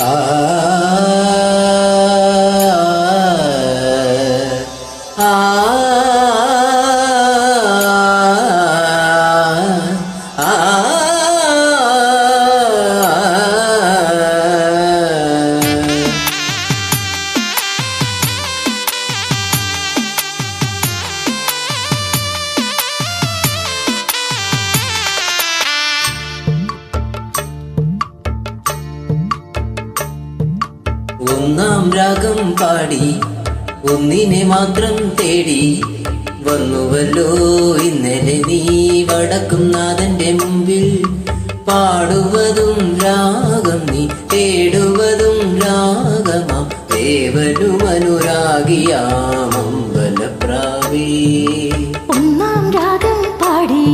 Ah. ഒന്നാം രാഗം പാടി. ഒന്നിനെ മാത്രം തേടി വന്നുവല്ലോ. ഇന്നലെ നീ വടക്കും നാഥന്റെ മുമ്പിൽ പാടുവതും രാഗം നീ തേടുവതും രാഗമാം. ദേവനു അനുരാഗിയാം ബലപ്രാവേ ഒന്നാം രാഗം പാടി.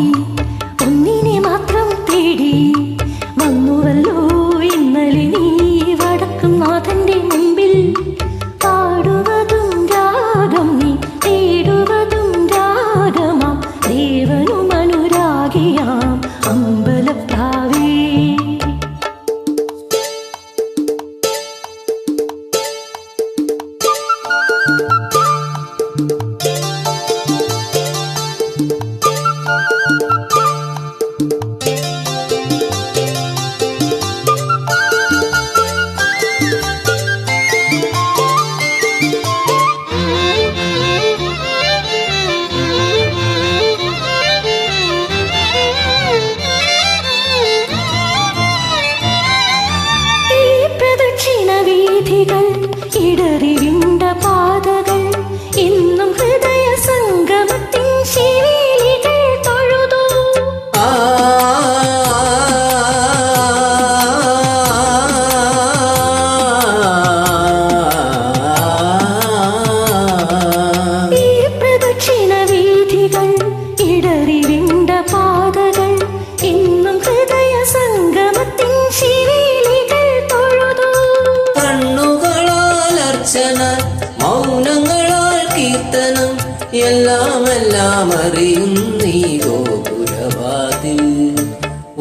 കീർത്തനം എല്ലാം അറിയും അറിയുന്നീ ഗോപുരവാതിൽ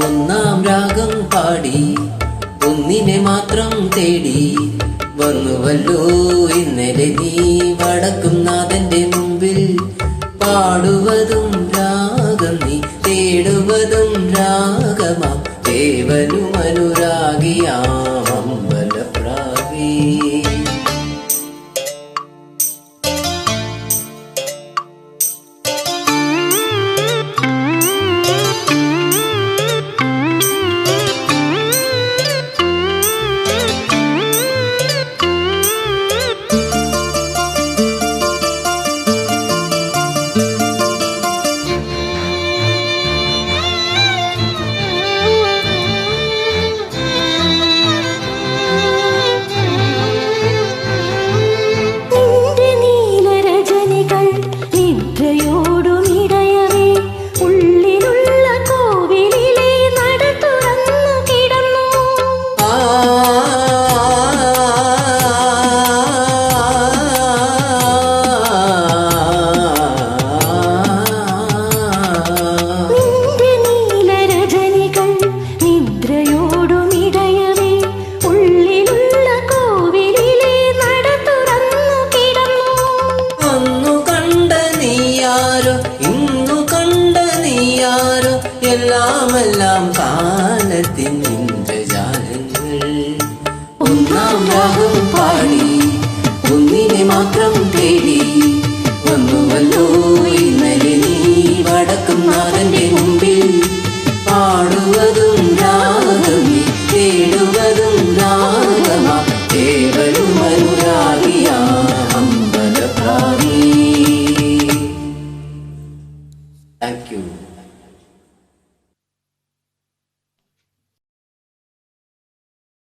ഒന്നാം രാഗം പാടി ഒന്നിനെ മാത്രം തേടി. വന്നുവല്ലോ ഇന്നലെ നീ വടക്കും നാഥന്റെ മുമ്പിൽ. പാടുവതും രാഗം നീ തേടുവതും രാഗമാ. ദേവനും അനുരാഗിയാം. എല്ലാമെല്ലാം കാലത്തിൻ ഇന്ദ്രജാലങ്ങൾ. ഒന്നാം രാഗം പാടി ഒന്നിനെ മാത്രം തേടി